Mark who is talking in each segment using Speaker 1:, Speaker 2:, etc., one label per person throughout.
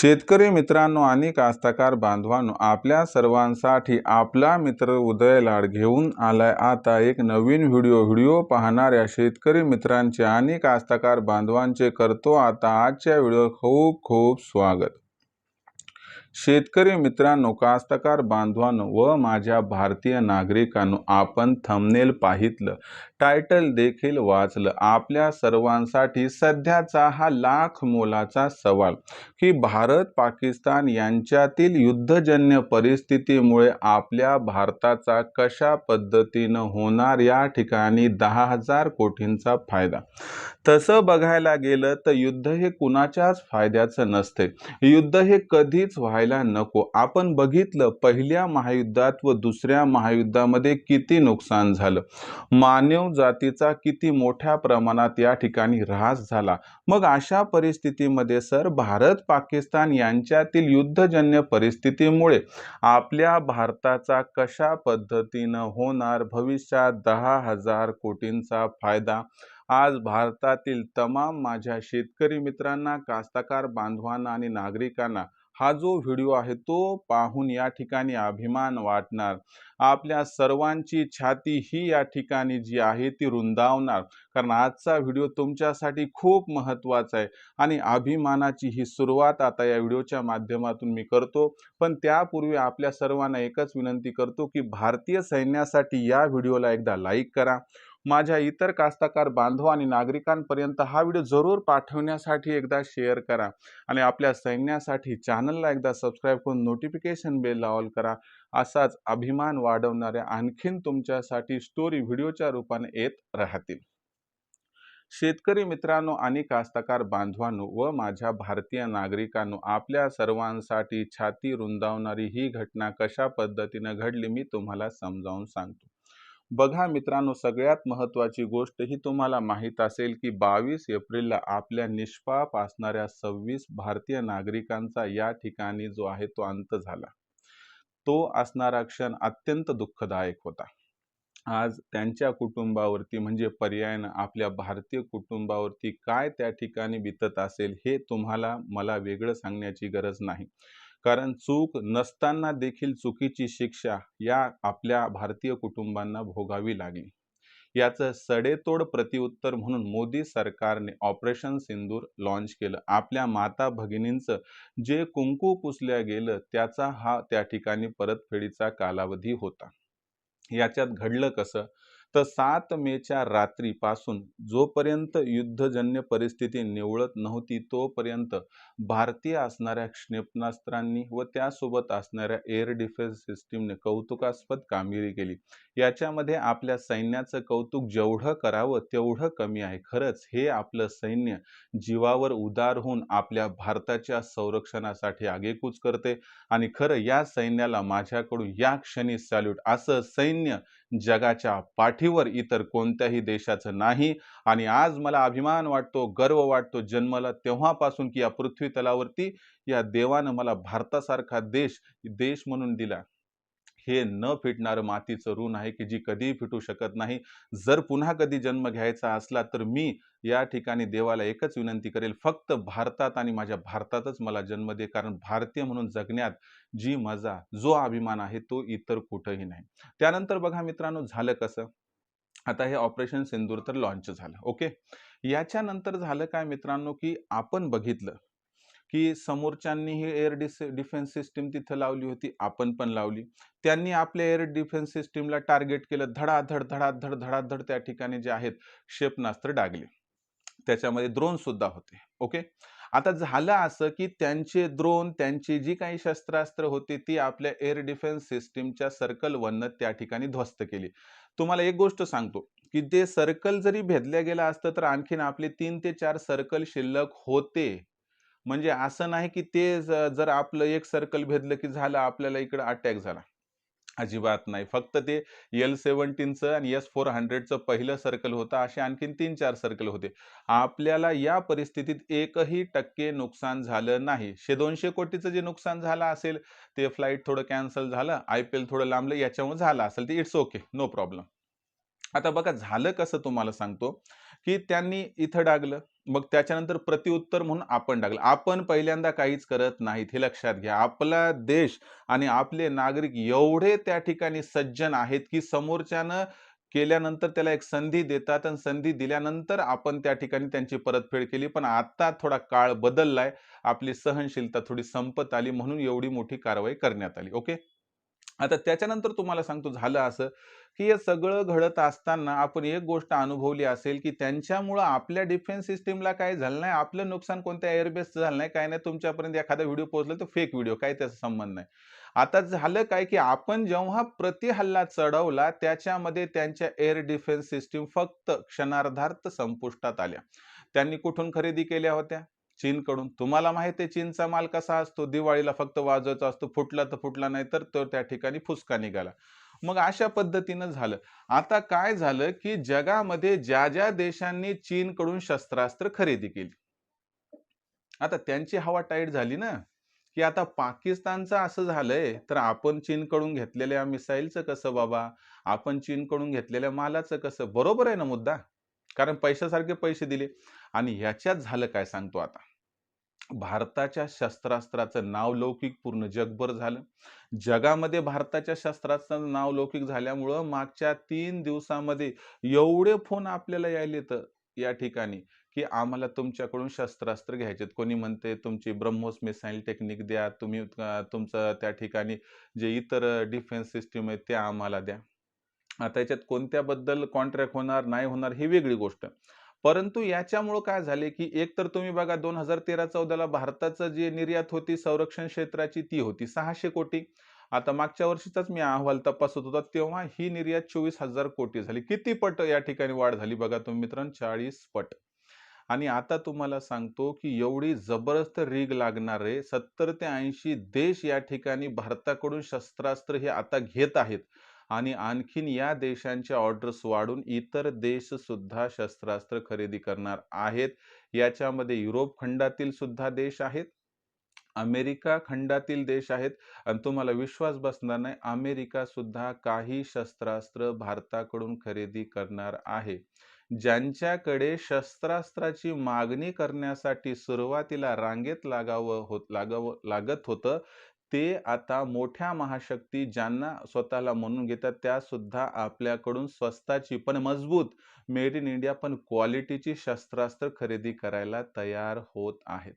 Speaker 1: शेतकरी मित्रांनो आणि कास्तकार बांधवांनो आपल्या सर्वांसाठी आपला मित्र उदय लाड घेऊन आलाय आता एक नवीन व्हिडिओ. व्हिडिओ पाहणाऱ्या शेतकरी मित्रांचे आणि कास्तकार बांधवांचे करतो आता आजच्या व्हिडिओ. खूप खूप स्वागत. शेतकरी मित्रांनो कास्तकार बांधवांनो व माझ्या भारतीय नागरिकांनो आपण थंबनेल पाहितलं. टायटल देखील वाचलं. आपल्या सर्वांसाठी सध्याचा हा लाख मोलाचा सवाल की भारत पाकिस्तान यांच्यातील युद्धजन्य परिस्थितीमुळे आपल्या भारताचा कशा पद्धतीनं होणार या ठिकाणी दहा हजार कोटींचा फायदा? तसं बघायला गेलं तर युद्ध हे कुणाच्याच फायद्याचं नसते. युद्ध हे कधीच व्हायला नको. आपण बघितलं पहिल्या महायुद्धात व दुसऱ्या महायुद्धामध्ये किती नुकसान झालं. मानव जातीचा किती मोठ्या प्रमाणात या ठिकाणी ऱ्हास झाला. मग अशा परिस्थितीमध्ये सर भारत पाकिस्तान यांच्यातील युद्धजन्य परिस्थितीमुळे आपल्या भारताचा कशा पद्धतीनं होणार भविष्यात दहा हजार कोटींचा फायदा? आज भारतातील तमाम माझ्या शेतकरी मित्रांना कास्तकार बांधवांना आणि नागरिकांना हा जो व्हिडिओ आहे तो पाहून या ठिकाणी अभिमान वाटणार. आपल्या सर्वांची छाती ही या ठिकाणी जी आहे ती रुंदावणार. कारण आजचा व्हिडिओ तुमच्यासाठी खूप महत्त्वाचा आहे आणि अभिमानाची ही सुरुवात आता या व्हिडिओच्या माध्यमातून मी करतो. पण त्यापूर्वी आपल्या सर्वांना एकच विनंती करतो की भारतीय सैन्यासाठी या व्हिडिओला एकदा लाईक करा. माझ्या इतर कास्तकार बांधव आणि नागरिकांपर्यंत हा व्हिडिओ जरूर पाठवण्यासाठी एकदा शेअर करा आणि आपल्या सैन्यासाठी चॅनलला एकदा सबस्क्राईब करून नोटिफिकेशन बेल ऑल करा. असाच अभिमान वाढवणाऱ्या आणखीन तुमच्यासाठी स्टोरी व्हिडिओच्या रूपाने येत राहतील. शेतकरी मित्रांनो आणि कास्तकार बांधवांनो व माझ्या भारतीय नागरिकांनो आपल्या सर्वांसाठी छाती रुंदावणारी ही घटना कशा पद्धतीनं घडली मी तुम्हाला समजावून सांगतो. बघा मित्रांनो सगळ्यात महत्त्वाची गोष्ट ही तुम्हाला माहीत असेल की बावीस एप्रिलला आपल्या निष्पाप असणाऱ्या सव्वीस भारतीय नागरिकांचा या ठिकाणी जो आहे तो अंत झाला. तो असणारा क्षण अत्यंत दुःखदायक होता. आज त्यांच्या कुटुंबावरती म्हणजे पर्यायानं आपल्या भारतीय कुटुंबावरती काय त्या ठिकाणी बितत असेल हे तुम्हाला मला वेगळं सांगण्याची गरज नाही. कारण चूक नसताना देखील चुकीची शिक्षा या आपल्या भारतीय कुटुंबांना भोगावी लागली. याचं सडेतोड प्रतिउत्तर म्हणून मोदी सरकारने ऑपरेशन सिंदूर लॉन्च केलं. आपल्या माता भगिनींचं जे कुंकू पुसल्या गेलं त्याचा हा त्या ठिकाणी परतफेडीचा कालावधी होता. याच्यात घडलं कसं? तर सात मेच्या रात्रीपासून जोपर्यंत युद्धजन्य परिस्थिती निवळत नव्हती तोपर्यंत भारतीय असणाऱ्या क्षेपणास्त्रांनी व त्यासोबत असणाऱ्या एअर डिफेन्स सिस्टीमने कौतुकास्पद कामगिरी केली. याच्यामध्ये आपल्या सैन्याचं कौतुक जेवढं करावं तेवढं कमी आहे. खरंच हे आपलं सैन्य जीवावर उदार होऊन आपल्या भारताच्या संरक्षणासाठी आगेकूच करते. आणि खरं या सैन्याला माझ्याकडून या क्षणी सॅल्यूट असं सैन्य जगाच्या पाठीवर इतर कोणत्याही देशाचं नाही. आणि आज मला अभिमान वाटतो गर्व वाटतो जन्मला तेव्हापासून की या पृथ्वी तलावरती या देवानं मला भारतासारखा देश देश म्हणून दिला. हे न फिटणारं मातीचं ऋण आहे की जी कधीही फिटू शकत नाही. जर पुन्हा कधी जन्म घ्यायचा असला तर मी या ठिकाणी देवाला एकच विनंती करेल फक्त भारतात आणि माझ्या भारतातच मला जन्म दे कारण भारतीय म्हणून जगण्यात जी मजा जो अभिमान आहे तो इतर कुठंही नाही. त्यानंतर बघा मित्रांनो झालं कसं? आता हे ऑपरेशन सिंदूर तर लॉन्च झालं ओके? याच्यानंतर झालं काय मित्रांनो की आपण बघितलं की समोरच्यांनी ही एअर डिस डिफेन्स सिस्टीम तिथं लावली होती आपण पण लावली. त्यांनी आपल्या एअर डिफेन्स सिस्टीमला टार्गेट केलं धडाधड धडाधड धडाधड त्या ठिकाणी जे आहेत क्षेपणास्त्र डागले. त्याच्यामध्ये ड्रोन सुद्धा होते ओके आता झालं असं की त्यांचे द्रोण त्यांची जी काही शस्त्रास्त्र होती ती आपल्या एअर डिफेन्स सिस्टीमच्या सर्कल वननं त्या ठिकाणी ध्वस्त केली. तुम्हाला एक गोष्ट सांगतो की ते सर्कल जरी भेदल्या गेलं असतं तर आणखीन आपले तीन ते चार सर्कल शिल्लक होते. म्हणजे असं नाही की ते जर आपलं एक सर्कल भेदलं की झालं आपल्याला इकडं अटॅक झाला. अजिबात नाही. फक्त ते एल सेवन्टीनचं आणि एस फोर हंड्रेडचं पहिलं सर्कल होतं. असे आणखीन तीन चार सर्कल होते. आपल्याला या परिस्थितीत एकही टक्के नुकसान झालं नाही. शे दोनशे कोटीचं जे नुकसान झालं असेल ते फ्लाईट थोडं कॅन्सल झालं आय पी एल थोडं लांबलं याच्यामुळे झालं असेल ते इट्स ओके नो प्रॉब्लेम आता बघा झालं कसं तुम्हाला सांगतो की त्यांनी इथं डागलं मग त्याच्यानंतर प्रतिउत्तर म्हणून आपण डागलं. आपण पहिल्यांदा काहीच करत नाहीत हे लक्षात घ्या. आपला देश आणि आपले नागरिक एवढे त्या ठिकाणी सज्जन आहेत की समोरच्यानं केल्यानंतर त्याला एक संधी देतात आणि संधी दिल्यानंतर आपण त्या ठिकाणी त्यांची परतफेड केली. पण आता थोडा काळ बदललाय आपली सहनशीलता थोडी संपत आली म्हणून एवढी मोठी कारवाई करण्यात आली. ओके? आता त्याच्यानंतर तुम्हाला सांगतो झालं असं की हे सगळं घडत असताना आपण एक गोष्ट अनुभवली असेल की त्यांच्यामुळं आपल्या डिफेन्स सिस्टीमला काय झालं नाही आपलं नुकसान कोणत्या एअरबेसचं झालं नाही काय नाही तुमच्यापर्यंत एखादा व्हिडिओ पोहोचला तर फेक व्हिडिओ काय त्याचा संबंध नाही. आता झालं काय की आपण जेव्हा प्रतिहल्ला चढवला त्याच्यामध्ये त्यांच्या एअर डिफेन्स सिस्टीम फक्त क्षणार्धार्थ संपुष्टात आल्या. त्यांनी कुठून खरेदी केल्या होत्या? चीनकडून. तुम्हाला माहिती आहे चीनचा माल कसा असतो? दिवाळीला फक्त वाजवायचा असतो. फुटला तर फुटला नाही तर तो त्या ठिकाणी फुसका निघाला. मग अशा पद्धतीनं झालं. आता काय झालं की जगामध्ये ज्या ज्या देशांनी चीनकडून शस्त्रास्त्र खरेदी केली. आता त्यांची हवा टाईट झाली ना की आता पाकिस्तानचं असं झालंय तर आपण चीनकडून घेतलेल्या मिसाईलचं कसं बाबा? आपण चीनकडून घेतलेल्या मालाचं कसं? बरोबर आहे ना मुद्दा? कारण पैशासारखे पैसे दिले. आणि ह्याच्यात झालं काय सांगतो आता? भारताच्या शस्त्रास्त्राचं नाव लौकिक पूर्ण जगभर झालं. जगामध्ये भारताच्या शस्त्रास्त्राचं नाव लौकिक झाल्यामुळं मागच्या तीन दिवसामध्ये एवढे फोन आपल्याला यायलेत या ठिकाणी की आम्हाला तुमच्याकडून शस्त्रास्त्र घ्यायचे कोणी म्हणते तुमची ब्रह्मोस मिसाईल टेक्निक द्या तुम्ही तुमचं त्या ठिकाणी जे इतर डिफेन्स सिस्टीम आहे ते आम्हाला द्या. आता याच्यात कोणत्याबद्दल कॉन्ट्रॅक्ट होणार नाही होणार ही वेगळी गोष्ट. परंतु याच्यामुळं काय झाले की एक तर तुम्ही बघा दोन हजार तेरा चौदाला भारताचं जे निर्यात होती संरक्षण क्षेत्राची ती होती सहाशे कोटी. आता मागच्या वर्षीचाच मी अहवाल तपासत होता तेव्हा ही निर्यात चोवीस हजार कोटी झाली. किती पट या ठिकाणी वाढ झाली बघा तुम्ही मित्रांनो चाळीस पट. आणि आता तुम्हाला सांगतो की एवढी जबरदस्त रीग लागणारे सत्तर ते ऐंशी देश या ठिकाणी भारताकडून शस्त्रास्त्र हे आता घेत आहेत. आणि आणखीन या देशांच्या ऑर्डर्स वाढून इतर देश सुद्धा शस्त्रास्त्र खरेदी करणार आहेत. याच्यामध्ये युरोप खंडातील सुद्धा देश आहेत. अमेरिका खंडातील देश आहेत. आणि तुम्हाला विश्वास बसणार नाही अमेरिका सुद्धा काही शस्त्रास्त्र भारताकडून खरेदी करणार आहे. ज्यांच्याकडे शस्त्रास्त्राची मागणी करण्यासाठी सुरुवातीला रांगेत लागावं होत लागावं लागत होतं ते आता मोठ्या महाशक्ती ज्यांना स्वतःला म्हणून घेतात त्या सुद्धा आपल्याकडून स्वस्ताची पण मजबूत मेड इन इंडिया पण क्वालिटीची शस्त्रास्त्र खरेदी करायला तयार होत आहेत.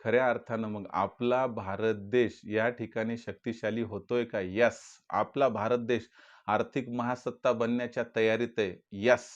Speaker 1: खऱ्या अर्थानं मग आपला भारत देश या ठिकाणी शक्तिशाली होतोय का? यस आपला भारत देश आर्थिक महासत्ता बनण्याच्या तयारीत आहे. यस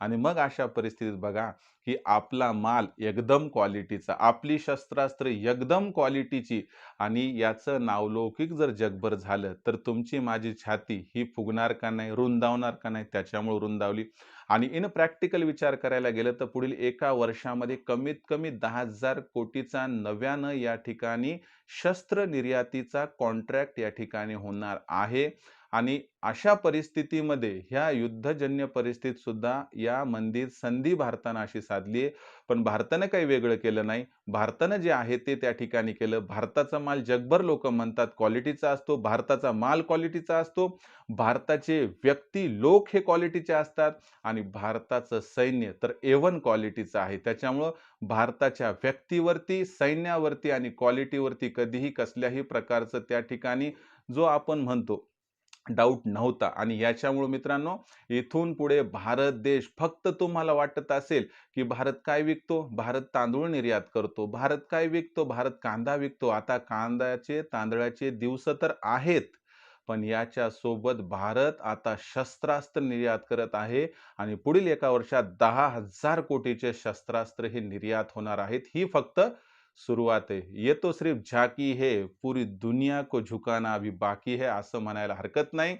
Speaker 1: आणि मग अशा परिस्थितीत बघा की आपला माल एकदम क्वालिटीचा आपली शस्त्रास्त्र एकदम क्वालिटीची आणि याचं नावलौकिक जर जगभर झालं तर तुमची माझी छाती ही फुगणार का नाही रुंदावणार का नाही त्याच्यामुळे रुंदावली. आणि इन प्रॅक्टिकल विचार करायला गेलं तर पुढील एका वर्षामध्ये कमीत कमी दहा हजार कोटीचा नव्यानं या ठिकाणी शस्त्र निर्यातीचा कॉन्ट्रॅक्ट या ठिकाणी होणार आहे. आणि अशा परिस्थितीमध्ये ह्या युद्धजन्य परिस्थितीत सुद्धा या मंदिर संधी भारतानं अशी साधली आहे. पण भारतानं काही वेगळं केलं नाही. भारतानं जे आहे ते त्या ठिकाणी केलं. भारताचा माल जगभर लोक म्हणतात क्वालिटीचा असतो. भारताचा माल क्वालिटीचा असतो. भारताचे व्यक्ती लोक हे क्वालिटीचे असतात आणि भारताचं सैन्य तर एवन क्वालिटीचं आहे. त्याच्यामुळं भारताच्या व्यक्तीवरती सैन्यावरती आणि क्वालिटीवरती कधीही कसल्याही प्रकारचं त्या ठिकाणी जो आपण म्हणतो डाऊट नव्हता. आणि याच्यामुळे मित्रांनो इथून पुढे भारत देश फक्त तुम्हाला वाटत असेल की भारत काय विकतो? भारत तांदूळ निर्यात करतो. भारत काय विकतो? भारत कांदा विकतो. आता कांद्याचे तांदळाचे दिवस तर आहेत पण याच्या सोबत भारत आता शस्त्रास्त्र निर्यात करत आहे आणि पुढील एका वर्षात दहा हजार कोटीचे शस्त्रास्त्र हे निर्यात होणार आहेत. ही फक्त सुरुवात आहे ये तो सिर्फ झाकी हे पुरी दुनिया को झुकाना अभी बाकी है असं म्हणायला हरकत नाही।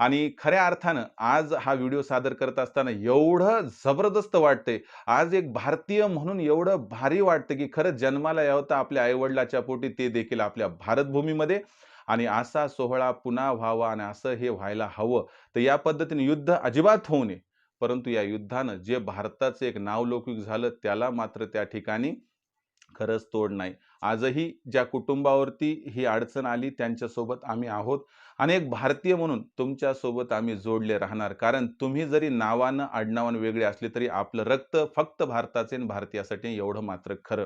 Speaker 1: आणि खऱ्या अर्थानं आज हा व्हिडिओ सादर करत असताना एवढं जबरदस्त वाटतंय। आज एक भारतीय म्हणून एवढं भारी वाटतं की खरं जन्माला यावं तर आपल्या आईवडिलाच्या पोटी ते देखील आपल्या भारतभूमीमध्ये आणि असा सोहळा पुन्हा व्हावा आणि असं हे व्हायला हवं तर या पद्धतीने युद्ध अजिबात होऊ नये. परंतु या युद्धानं जे भारताचं एक नावलौकिक झालं त्याला मात्र त्या ठिकाणी खरंच तोड नाही. आजही ज्या कुटुंबावरती ही अडचण आली त्यांच्यासोबत आम्ही आहोत. आणि एक भारतीय म्हणून तुमच्यासोबत आम्ही जोडले राहणार. कारण तुम्ही जरी नावानं आडनावानं वेगळे असले तरी आपलं रक्त फक्त भारताचे आणि भारतीयासाठी एवढं मात्र खरं.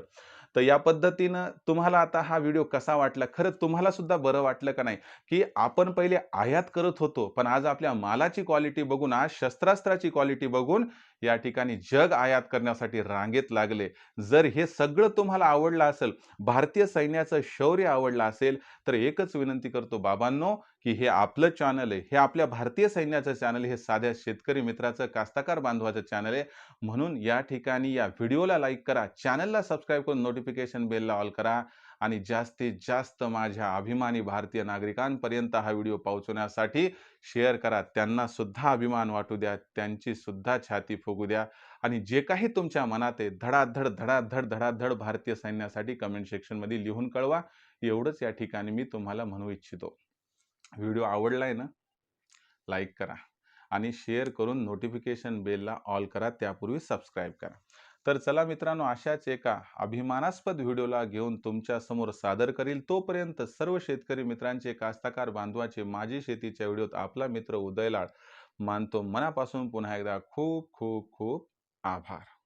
Speaker 1: तर या पद्धतीनं तुम्हाला आता हा व्हिडिओ कसा वाटला? खरं तुम्हाला सुद्धा बरं वाटलं का नाही? की आपण पहिले आयात करत होतो पण आज आपल्या मालाची क्वालिटी बघून आज शस्त्रास्त्राची क्वालिटी बघून या ठिकाणी जग आयात करण्यासाठी रांगेत लागले. जर हे सगळं तुम्हाला आवडलं असेल भारतीय सैन्याचं शौर्य आवडलं असेल तर एकच विनंती करतो बाबांनो की हे आपलं चॅनल आहे हे आपल्या भारतीय सैन्याचं चॅनल हे साध्या शेतकरी मित्राचं कास्ताकार बांधवाचं चॅनल आहे. म्हणून या ठिकाणी या व्हिडिओला लाईक करा चॅनलला सबस्क्राईब करून नोटिफिकेशन बेलला ऑल करा. आणि जास्तीत जास्त माझ्या अभिमानी भारतीय नागरिकांपर्यंत हा व्हिडिओ पोहोचवण्यासाठी शेअर करा. त्यांना सुद्धा अभिमान वाटू द्या. त्यांची सुद्धा छाती फुगू द्या. आणि जे काही तुमच्या मनात आहे धडाधड धडाधड धडाधड भारतीय सैन्यासाठी कमेंट सेक्शनमध्ये लिहून कळवा. एवढंच या ठिकाणी मी तुम्हाला म्हणू इच्छितो. व्हिडिओ आवडलाय ना? लाईक करा आणि शेअर करून नोटिफिकेशन बेलला ऑल करा. त्यापूर्वी सबस्क्राईब करा. तर चला मित्रांनो अशाच एका अभिमानास्पद व्हिडिओला घेऊन तुमच्यासमोर सादर करील तोपर्यंत सर्व शेतकरी मित्रांचे कास्ताकार बांधवाचे माझी शेतीच्या व्हिडिओत आपला मित्र उदयलाळ मानतो. मनापासून पुन्हा एकदा खूप खूप खूप आभार.